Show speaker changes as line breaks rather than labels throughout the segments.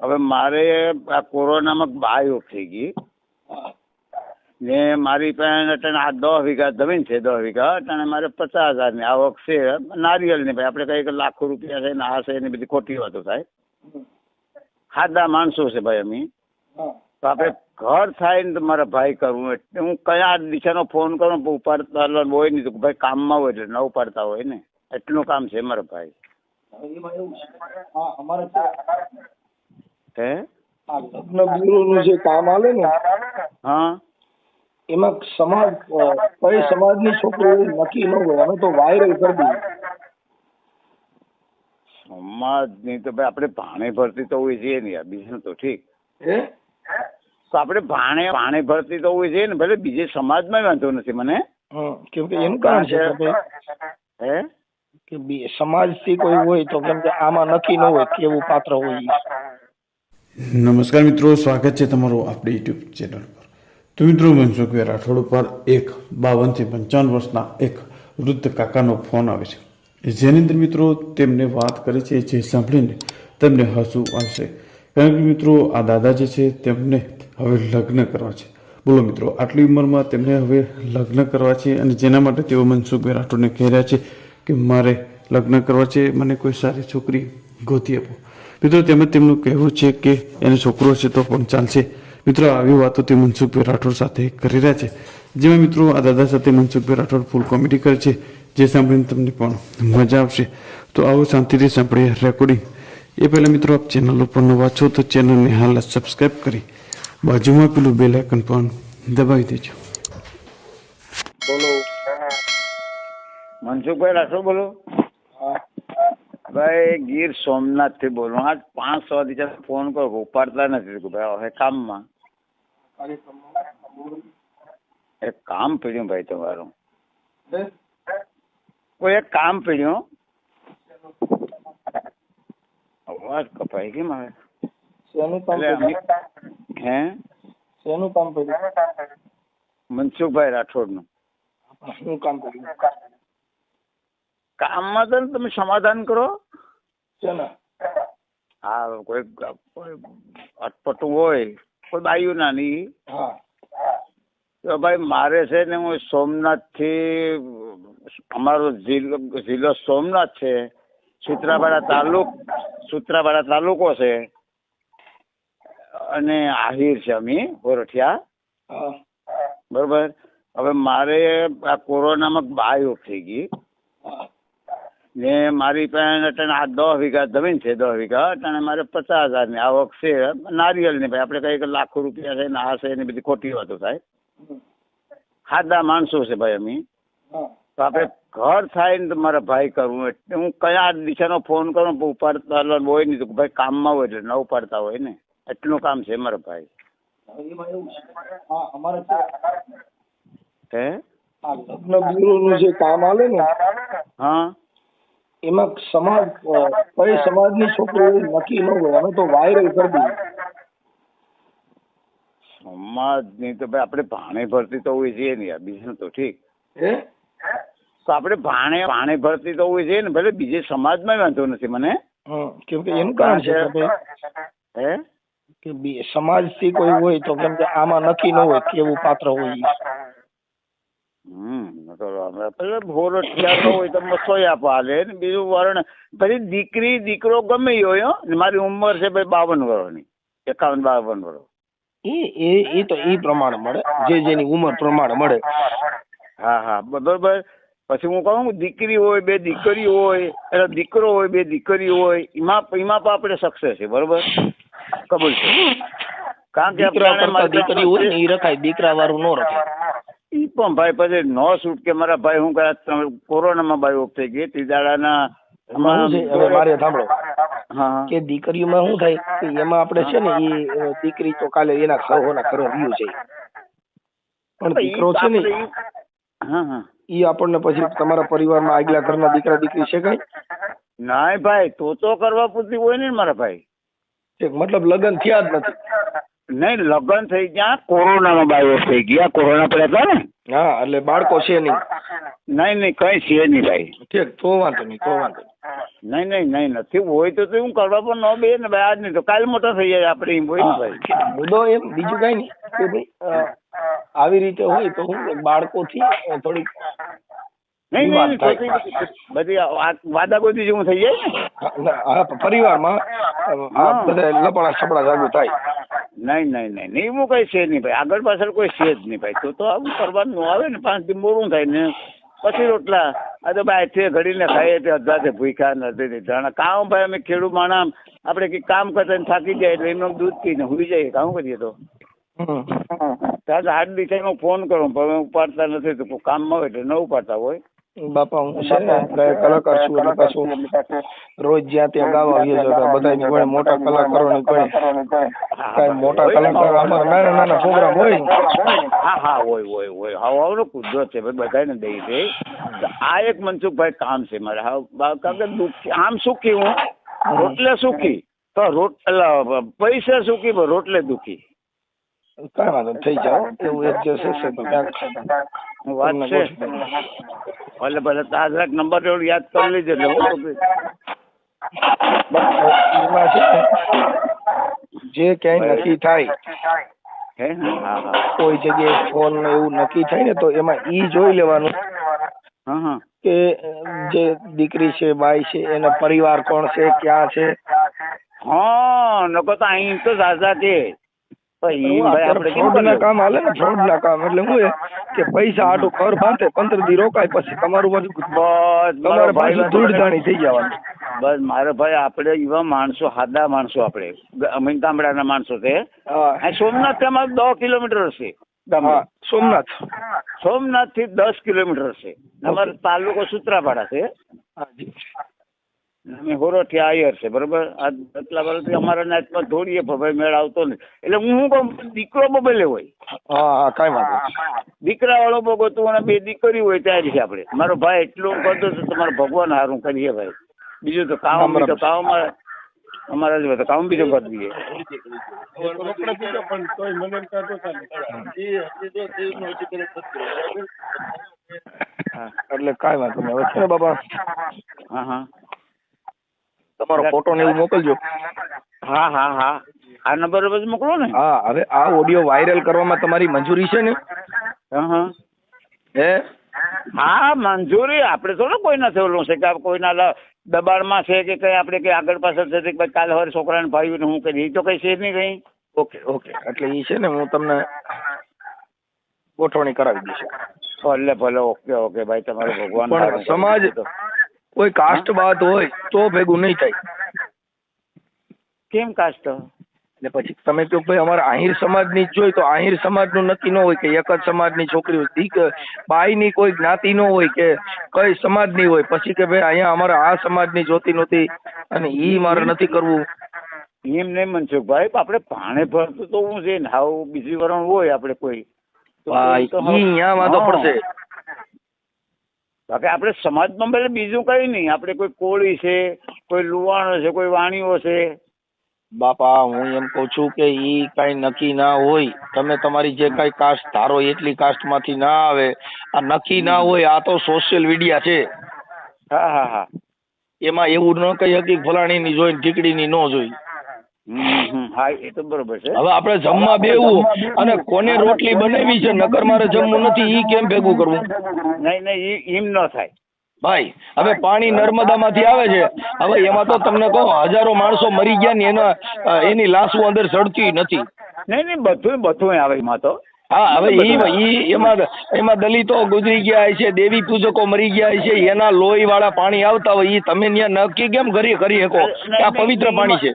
હવે મારે આ કોરોનામાં બાય થઈ ગઈ. ને મારી પાસે અટાણે આ દસ વીઘા જમીન છે, દસ વીઘા અટાણે મારે પચાસ હજારની આવક છે, નારિયેળની ભાઈ આપણે કંઈક લાખો રૂપિયા છે, ને આ છે, ને બધી ખોટી વાતો થાય. ખાધા માણસો છે ભાઈ અમે. તો આપણે ઘર થાય ને તો મારા ભાઈ કરવું એટલે હું કયા દિશાનો ફોન કરું ઉપાડતા હોય નહીં તો ભાઈ કામમાં હોય એટલે ન ઉપાડતા હોય ને. એટલું કામ છે મારા ભાઈ.
હા? લગ્ન જે કામ આલે ને
હા.
એમાં સમાજ કઈ સમાજની છોકરી નક્કી ન હોય. અમે તો વાયરલ કરી દઈએ
સમાજની તો ભાઈ આપણે ભાણે ભરતી તો હોય છે ને યાર. બીજું તો ઠીક.
હે?
તો આપણે ભાણે ભાણે ભરતી તો હોય છે ને. ભલે બીજે સમાજમાં વાંધો નથી મને.
કેમ કે એનું કારણ છે
હે?
કે સમાજ સમાજથી કોઈ હોય તો કેમ કે આમાં નક્કી ન હોય કેવું પાત્ર હોય.
નમસ્કાર મિત્રો, સ્વાગત છે તમારું આપણી યુટ્યુબ ચેનલ પર. તો મિત્રો મનસુખભાઈ રાઠોડ પર એક બાવનથી પંચાવન વર્ષના એક વૃદ્ધ કાકાનો ફોન આવે છે. જેની અંદર મિત્રો, તેમને વાત કરે છે, જે સાંભળીને તેમને હસવું આવશે. કારણ કે મિત્રો, આ દાદા જે છે, તેમને હવે લગ્ન કરવા છે. બોલો મિત્રો, આટલી ઉંમરમાં તેમને હવે લગ્ન કરવા છે અને જેના માટે તેઓ મનસુખભાઈ રાઠોડને કહી રહ્યા છે કે મારે લગ્ન કરવા છે, મને કોઈ સારી છોકરી ગોતી આપો. મિત્રો, તેમજ તેમનું કહેવું છે કે એનો છોકરો છે તો પણ ચાલશે. મિત્રો, આવી વાતો તે મનસુખભાઈ રાઠોડ સાથે કરી રહ્યા છે. જેમાં મિત્રો, આ દાદા સાથે મનસુખભાઈ રાઠોડ ફૂલ કોમેડી કરે છે. જે સાંભળીને તમને પણ મજા આવશે. તો આવો શાંતિથી સાંભળીએ રેકોર્ડિંગ એ પહેલાં મિત્રો, આપ ચેનલ ઉપર નવા છો તો ચેનલને હાલ સબસ્ક્રાઈબ કરી બાજુમાં પેલું બેલ આઇકન પણ દબાવી દેજો.
બોલો.
મનસુખભાઈ રાઠોડ બોલો. ભાઈ ગીર સોમનાથથી બોલું. આજ પાંચ સો દિવસ ફોન કરો. ઉપાડતા નથી. ભાઈ હવે કામમાં. એક કામ પડ્યું ભાઈ તમારું. કોઈ એક કામ પીડ્યું? અવાજ કપાય કેમ આવે
શેનું કામ
હે?
શેનું કામ કર્યું
મનસુખભાઈ રાઠોડનું.
શું કામ કર્યું
કામમાં તો તમે સમાધાન કરો.
શેના
હા કોઈ અટપટું હોય કોઈ બાયું નાની
હા.
તો ભાઈ મારે છે ને હું સોમનાથથી અમારો જિલ્લો જિલ્લો સોમનાથ છે સુત્રાપાડા તાલુક સુત્રાપાડા તાલુકો છે. અને આહિર છે અમે ગોરઠિયા. બરોબર? હવે મારે આ કોરોનામાં બાયોગ થઈ ગઈ. ને મારી પાસે અટાણે આ દસ વીઘા જમીન છે દસ વીઘા અટાણે મારે પચાસ હજારની આવક છે. નારિયેળની ભાઈ આપણે કંઈક લાખો રૂપિયા છે ને આ છે ને બધી ખોટી વાતો થાય. ખાધા માણસો છે ભાઈ અમે. તો આપણે ઘર થાય ને તો મારા ભાઈ કરવું એટલે હું કયા દિશાનો ફોન કરું ઉપાડતા હોય નહીં તો ભાઈ કામમાં હોય એટલે ન ઉપાડતા હોય ને. એટલું કામ છે મારા ભાઈ.
હા લગ્ન લગ્ન બ્યુરોનું જે કામ આવે ને
હા.
એમાં સમાજ કઈ સમાજની છોકરી નક્કી ન હોય. અમે તો વાયરલ કરી દઈએ
સમાજની તો ભાઈ આપણે ભાણે ભરતી તો હોય છે ને યાર. બીજું તો ઠીક.
હે?
તો આપણે ભાણે ભાણે ભરતી તો હોય છે ને. ભલે બીજે સમાજમાં વાંધો નથી મને.
કેમ કે એનું કારણ છે
હે?
કે સમાજ સમાજથી કોઈ હોય તો કેમ કે આમાં નક્કી ન હોય કેવું પાત્ર હોય
બીજું વર્ણ પછી દીકરી દીકરો ગમે હોય હો. મારી ઉંમર છે ભાઈ બાવન વર્ષની એકાવન બાવન વર્ષ
એ એ એ તો એ પ્રમાણે મળે. જે જેની ઉંમર પ્રમાણે મળે.
હા હા બરોબર. પછી હું કહું દીકરી હોય બે દીકરી હોય એટલે દીકરો હોય બે દીકરી હોય એમાં એમાં પણ આપણે સક્સેસ છે બરોબર? કબૂલ છે. કારણ કે
દીકરા કરતા દીકરી હોય ને એ રખાય દીકરા વાળું ન રખાય.
ઈ પણ ભાઈ પછી નો છૂટ કે મારા ભાઈ હું કયા કોરોનામાં ભાઈ ઓફ થઈ ગઈ તીદાડાના
એમાં શું મારે સાંભળો. કે દીકરીઓમાં શું થાય કે એમાં આપણે છે ને એ દીકરી તો કાલે એના સહોના ઘરે રહ્યું છે. પણ દીકરો છે ને
હા હા.
એ આપણને પછી તમારા પરિવારમાં આગલા ઘરના દીકરા દીકરી છે કઈ?
નાય ભાઈ તો તો કરવા પૂરતી હોય ને મારા ભાઈ.
મતલબ લગ્ન થયા જ નથી.
નહીં લગ્ન થઈ ગયા કોરોનામાં બાઈ થઈ ગયા. કોરોના પડ્યા હતા ને?
હા એટલે બાળકો છે નહીં.
નહીં નહીં કઈ છે નહીં ભાઈ.
ઠીક તો વાંધો નહીં તો વાંધો નહીં.
નહીં નહીં નથી. હોય તો હું કરવા પણ ન બે ને ભાઈ આજ નહીં તો કાલ મોટા થઈ જાય આપણે એમ હોય ભાઈ?
બધો મુદ્દો એમ બીજું કઈ નહીં. કે ભાઈ આવી રીતે હોય તો હું બાળકોથી થોડીક
નહીં નહીં. બધી- વાદાગોદી જેવું થઈ જાય ને?
હા, પરિવારમાં. બધા લપડા છપડા જાગૃત થાય.
નહીં નહીં નહીં નહીં એવું કઈ છે નહીં ભાઈ. આગળ પાછળ કોઈ છે જ નહીં ભાઈ. તો તો આવું કરવાનું આવે ને. પાંચ દી મોડું થાય ને. પછી રોટલા. આ તો ભાઈ છે ઘડીને ખાઈએ તે અડધા ભૂખ્યા નથી જાણે. કામ ભાઈ અમે ખેડૂત માણા આપણે કંઈક કામ કરતા થાકી જાય એટલે એમનું દૂધ પીને હુઈ જાય કામ કરીએ તો.
હમ.
ત્યાં હાથ ફોન કરો. પણ ઉપાડતા નથી તો કોઈ કામમાં હોય એટલે ન ઉપાડતા હોય.
બાપા હું છે ને કલાકાર છું એટલે પાછું રોજ જ્યાં ત્યાં ગાવા આવ્યો છો બધાની વડે મોટા કલાકારોની ગણે કઈ મોટા કલાકાર અમારા નાના નાના પ્રોગ્રામ હોય
હા હા હોય હોય હોય. હાવ હાવ નો કુદરત છે ભાઈ બધાને દઈ દે. આ એક મનસુખભાઈ કામ છે મારે. હા કારણ કે દુઃખી આમ સુખી હું. રોટલે સુખી તો રોટ પૈસા સુખી રોટલે દુખી.
કઈ વાંધો થઈ જાઓ. એવું એડજસ્ટ હશે તો ક્યાંક
વાત છે. ભલે ભલે તારા નંબર જોડે યાદ કરી લેજો એટલે હું
જે ક્યાંય નક્કી થાય. કોઈ જગ્યાએ ફોન એવું નક્કી થાય ને તો એમાં ઈ જોઈ લેવાનું
હા હા.
કે જે દીકરી છે બાઈ છે એનો પરિવાર કોણ છે ક્યાં છે?
હા નકો તો અહીં તો સાચા છે. કેમ
ફ્રોડ ના
કરીએ?
કામ હાલે ને ફ્રોડ ના કામ એટલે શું કે પૈસા આટું ઘર બાંધે પંદર દી રોકાય પછી તમારું બધું
બસ મારો
તમારે
ભાઈ
પાછું ધૂળધાણી થઈ જવાનું.
બસ મારો ભાઈ આપણે એવા માણસો હાદા માણસો આપણે. અમીન ગામડાના માણસો છે. સોમનાથથી અમારે દસ કિલોમીટર હશે
સોમનાથ
સોમનાથ. થી દસ કિલોમીટર હશે. અમારો તાલુકો સુત્રાપાડા છે. અમે હોરોથી આયર છે બરોબર? આ એટલા વર્ષથી અમારા નાચમાં પણ ભાઈ મેળ આવતો નહીં. એટલે હું શું કહું દીકરો બબેલે હોય.
હા હા કાંઈ વાંધો
દીકરા વાળો ભોગવતું અને બે દીકરી હોય ત્યારે છે આપણે. મારો ભાઈ એટલું કરતો તો તમારે ભગવાન હારું કરીએ ભાઈ. બીજું તો કામ તો કામ અમારે અમારા જ બધા કામ બીજું કરી દઈએ. હા
એટલે કાંઈ વાંધો નહીં. હવે છે બાબા.
હા હા.
તમારો ફોટો ને એવું મોકલજો.
હા હા હા. આ નંબર પર મોકલો ને.
હા હવે આ ઓડિયો વાયરલ કરવામાં તમારી મંજૂરી છે ને?
હા હા.
હે?
મંજૂરી. આપણે થોડું કોઈના થયેલું છે કે કોઈના દબાણમાં છે કે કઈ આપણે કઈ આગળ પાછળ છે કે ભાઈ કાલે હવે છોકરાને ભાઈ હું કરી એ તો કઈ છે નહીં કઈ.
Okay okay. એટલે એ છે ને હું તમને ગોઠવણી કરાવી દઈશ.
ભલે ભલે. Okay okay. ભાઈ તમારે ભગવાન
સમાજ કોઈ કાસ્ટ બાદ હોય તો ભેગું નહીં થાય.
કેમ કાસ્ટ
એટલે પછી તમે કહો ભાઈ અમારે આહિર સમાજની જ જોઈ તો આહિર સમાજનું નક્કી ન હોય કે એક જ સમાજની છોકરી હોય દીક બાઈની કોઈ જ્ઞાતિ ન હોય કે કઈ સમાજની હોય. પછી કે ભાઈ અહીંયા અમારે આ સમાજની જોતી નહોતી અને ઈ મારે નથી કરવું.
એમ નહીં મનસુખભાઈ આપણે પાણે ભરતું તો હું છે ને? હાવ બીજી વરણ હોય આપણે કોઈ. તો
હા,
કોઈ તો
ઈ અહીંયા વાંધો
હા.
પડશે.
બાકી આપણે સમાજમાં ભલે બીજું કઈ નહીં. આપણે કોઈ કોળી છે કોઈ લુવાણો છે કોઈ વાણીઓ છે.
બાપા હું એમ કહું છું કે ઈ કઈ નક્કી ના હોય. તમે તમારી જે કઈ કાસ્ટ ધારો એટલી કાસ્ટમાંથી ના આવે. આ નક્કી ના હોય આ તો સોશિયલ મીડિયા છે.
હા હા હા.
એમાં એવું ન કહી હકી ફલાણી ની જોઈ ઢીકડી ની ન જોઈ.
હા એ તો બરોબર છે.
હવે આપણે જમવા બેવું અને કોને રોટલી બનાવી છે નકર મારે જમવું નથી ઈ કેમ ભેગું કરવું?
નહીં નહીં એમ ન થાય.
ભાઈ હવે પાણી નર્મદામાંથી આવે છે. હવે એમાં તો તમને કહો હજારો માણસો મરી ગયા ને એના એની લાશો અંદર સડતી નથી.
નહીં નહીં બધું બધું આવે એમાં તો.
હા હવે ઈ ઈ એમાં એમાં દલિતો ગુજરી ગયા છે દેવી પૂજકો મરી ગયા છે એના લોહી વાળા પાણી આવતા હોય ઈ તમે ત્યાં નક્કી કેમ કરી કરી શકો? આ પવિત્ર પાણી છે.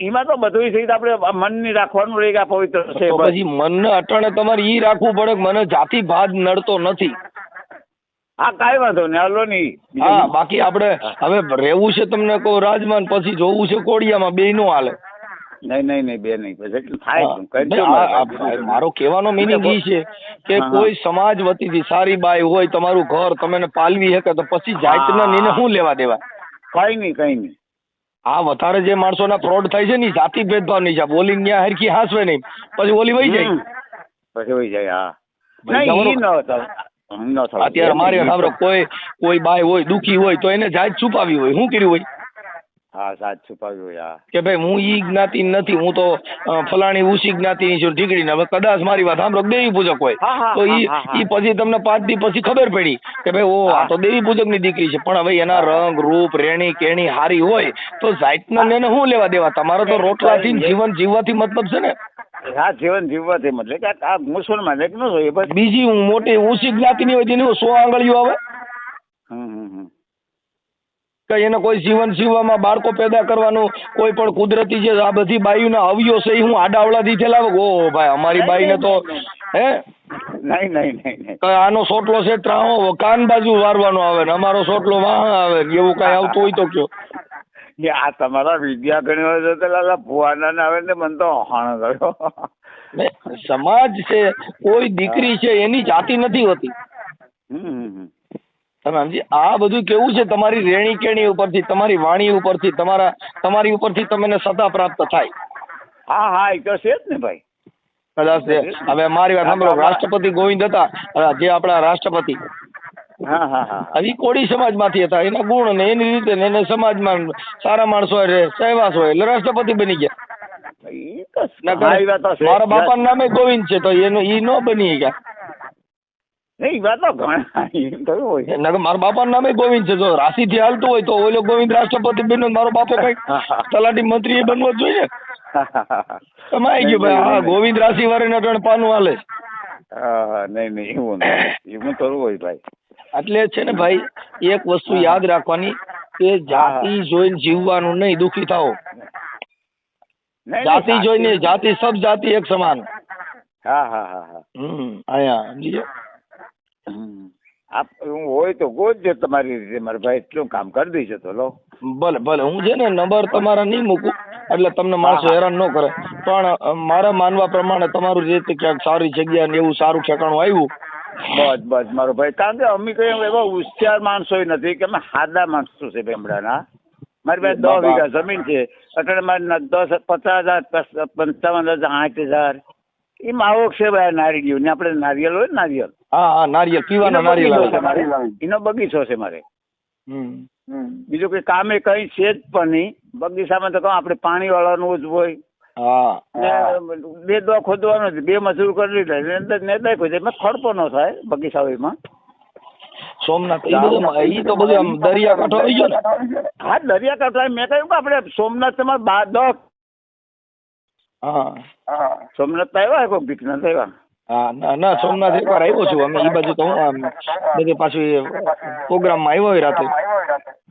એમાં તો બધું સહિત આપણે મનની રાખવાનું રહે કે પવિત્ર છે
પછી મનને અટાણે તમારે ઈ રાખવું પડે કે મને જાતિ ભાદ નડતો નથી.
હા કાંઈ વાંધો નહીં હાલો નહીં
હા બાકી આપણે હવે રહેવું છે તમને કહો રાજમાન પછી જોવું છે કોડિયામાં બે નો હાલે.
નહીં નહીં નહીં બે નહીં પછી થાય મારે.
કહેવાનો મિનિંગ એ છે કે
હા, હા.
કોઈ સમાજ વતીથી સારી બાઈ હોય તમારું ઘર તમે પાલવી પાલવી શકે તો પછી જાતના
હા.
નીને શું લેવા દેવા?
કઈ નહીં કઈ નહીં.
આ વધારે જે માણસોના ફ્રોડ થાય છે ને જાતિ ભેદભાવ નહીં છે. બોલી ત્યાં હરખી હાસવે નહીં. પછી ઓલી વહી જાય.
પછી વહી જાય હા.
અત્યારે મારી સાંભળો કોઈ કોઈ બાય હોય દુખી હોય તો એને જાત છુપાવી હોય. શું કર્યું હોય?
હા સાચ છુપાવ્યું યા
કે ભાઈ હું ઈ જ્ઞાતિ નથી હું તો ફલાણી ઉસી જ્ઞાતિ છું ઢીકડી હવે કદાચ મારી વાત સાંભળો દેવી પૂજક હોય. તો ઈ ઈ પછી તમને પાંચ દી પછી ખબર પડી કે ભાઈ ઓ આ તો દેવી પૂજકની દીકરી છે. પણ હવે એના રંગ રૂપ રેણી કેણી હારી હોય તો જાતના ને એને શું લેવા દેવા? તમારો તો રોટલાથી થી જીવન જીવવાથી મતલબ છે ને?
હા જીવન જીવવાથી મતલબ. કે આ મુસલમાન એક નો
બીજી મોટી ઊંચી જ્ઞાતિની હોય તેની સો આંગળીઓ આવે.
હમ હમ.
કે એને કોઈ જીવન જીવવામાં બાળકો પેદા કરવાનું કોઈ પણ કુદરતી જે આ બધી બાઈઓના અવયો છે એ હું આડાવડાથી થયેલા ઓ ભાઈ અમારી બાઈને તો હે?
નહીં નહીં નહીં
આનો સોટલો છે ત્રાણો? કાન બાજુ વારવાનો આવે ને અમારો સોટલો વાહ આવે એવું કઈ આવતું હોય તો કયો.
આ તમારા વિદ્યા ગણી હોય તો પેલા ભુવાના આવે ને મને તો હાણ ગયો.
સમાજ છે કોઈ દીકરી છે એની જાતિ નથી હોતી.
હમ.
તમે આ બધું કેવું છે? તમારી રેણી કેણી ઉપરથી તમારી વાણી ઉપરથી તમારા તમારી ઉપરથી તમને સત્તા પ્રાપ્ત થાય.
હા હા એ તો છે જ ને ભાઈ.
કદાચ હવે મારી વાત સાંભળો. રાષ્ટ્રપતિ ગોવિંદ હતા જે આપણા રાષ્ટ્રપતિ.
હા હા હા.
કોળી સમાજમાંથી હતા. એના ગુણ ને એની રીતે ને એને સમાજમાં સારા માણસો હોય સહેવાસ હોય એટલે રાષ્ટ્રપતિ બની ગયા. મારા બાપાનું નામે ગોવિંદ છે તો એનો ઈ ન બની ગયા.
નહીં વાત તો ઘણા એમ થયું હોય.
નકર મારા બાપાનું નામે ગોવિંદ છે. જો રાશિથી હાલતું હોય તો ઓલો ગોવિંદ રાષ્ટ્રપતિ બન્યો મારો બાપો કંઈક તલાટી મંત્રી એ બનવો જ જોઈએ. કમાઈ ગયું ભાઈ. હા ગોવિંદ રાશિ વાળાને ત્રણ પાનું હાલે.
નહીં નહીં એવું નહીં એવું થયું હોય ભાઈ.
એટલે છે ને ભાઈ એક વસ્તુ યાદ રાખવાની કે જાતિ જોઈને જીવવાનું નહીં દુખી થાઓ. જાતિ જોઈને જાતિ સબ જાતિ એક સમાન.
હા હા હા હા.
હમ અહીંયા સમજી.
આપ હું હોય તો ગોતજો તમારી રીતે. મારા ભાઈ એટલું કામ કરી દઈશ તો લો.
ભલે ભલે. હું છે ને નંબર તમારા નહીં મૂકું એટલે તમને માણસો હેરાન ન કરે. પણ મારા માનવા પ્રમાણે તમારું જે રીતે ક્યાંક સારી જગ્યા ને એવું સારું ઠેકાણું આવ્યું.
બસ બસ મારો ભાઈ. કારણ કે અમે કઈ એવા હોશિયાર માણસો નથી કે અમે હાદા માણસો છે બેમડાના મારી પાસે દસ વીઘા જમીન છે. એટલે મારે દસ પચાસ હજાર પંચાવન હજાર આઠ હજાર. એ માવો છે ભાઈ નારિયેળ ને આપણે નારિયેળ હોય નારિયેળ.
હા હા નારિયેળ પીવાનો નારિયેળ આવે.
એનો બગીચો છે મારે.
હમ.
બીજું કઈ કામે કઈ છે જ પણ નહીં. બગીચામાં તો કહું આપણે પાણી વાળવાનું જ હોય. બે દવા ખોદવાનું બે મજૂર કરી લે ખોદે એમાં ખડપો ન થાય બગીચાઓમાં
સોમનાથ એ તો બધું દરિયાકાંઠો આવી ગયો
હા દરિયાકાંઠા મેં કહ્યું કે આપણે સોમનાથ તમારે દસ
હા.
સોમનાથ આવ્યા કોઈ બીક નથી આવ્યા?
હા ના ના સોમનાથ એકવાર આવ્યો છું અમે એ બાજુ તો હું બધે પાછું પ્રોગ્રામમાં આવ્યો હોય રાતે.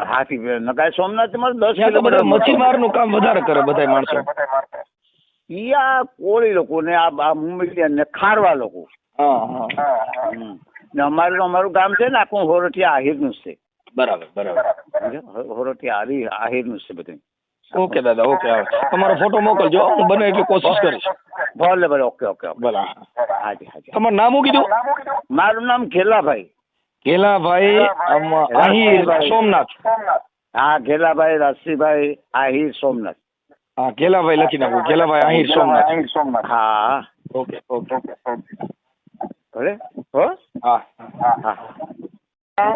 હાથી નકાય સોમનાથમાં દસ કિલોમીટર
મચ્છીમારનું કામ વધારે કરે બધા માણસો.
ઈ આ કોળી લોકો ને આ મુંબઈ ને ખારવા લોકો.
હા હા.
ને અમારું અમારું ગામ છે ને આખું હોરઠિયા આહિરનું જ છે.
બરાબર બરાબર?
હોરઠિયા આહિર આહિરનું છે બધું.
ઓકે દાદા ઓકે તમારો ફોટો મોકલજો. હું બને એટલી કોશિશ કરીશ.
ભલે ભલે ઓકે ઓકે ઓકે
ભલે
હાજી હાજી.
તમારું નામ શું કીધું?
મારું નામ ઘેલાભાઈ.
ઘેલાભાઈ આહિર સોમનાથ.
હા ઘેલાભાઈ રાશિભાઈ આહિર સોમનાથ.
હા ઘેલાભાઈ લખી નાખું. ઘેલાભાઈ અહીર સોમનાથ. સોમનાથ.
હા.
ઓકે ઓકે
ભલે હો?
હા.
હા.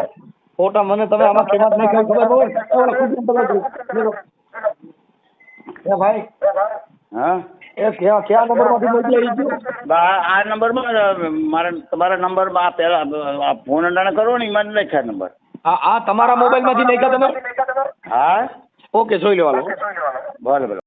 ફોટા મને તમે આમાં કેમાં નાખ્યા ખબર હોય એ ભાઈ
હા?
એ કયા કયા નંબરમાંથી મોકલાઈ ગયો?
આ નંબરમાં માં મારા તમારા નંબરમાં આ પેલા આ ફોન અંડાણે કરો ને એમાં લખ્યા નંબર.
આ આ તમારા મોબાઈલમાંથી નાખ્યા તમે?
હા?
ઓકે જોઈ લો
ભલે ભલે.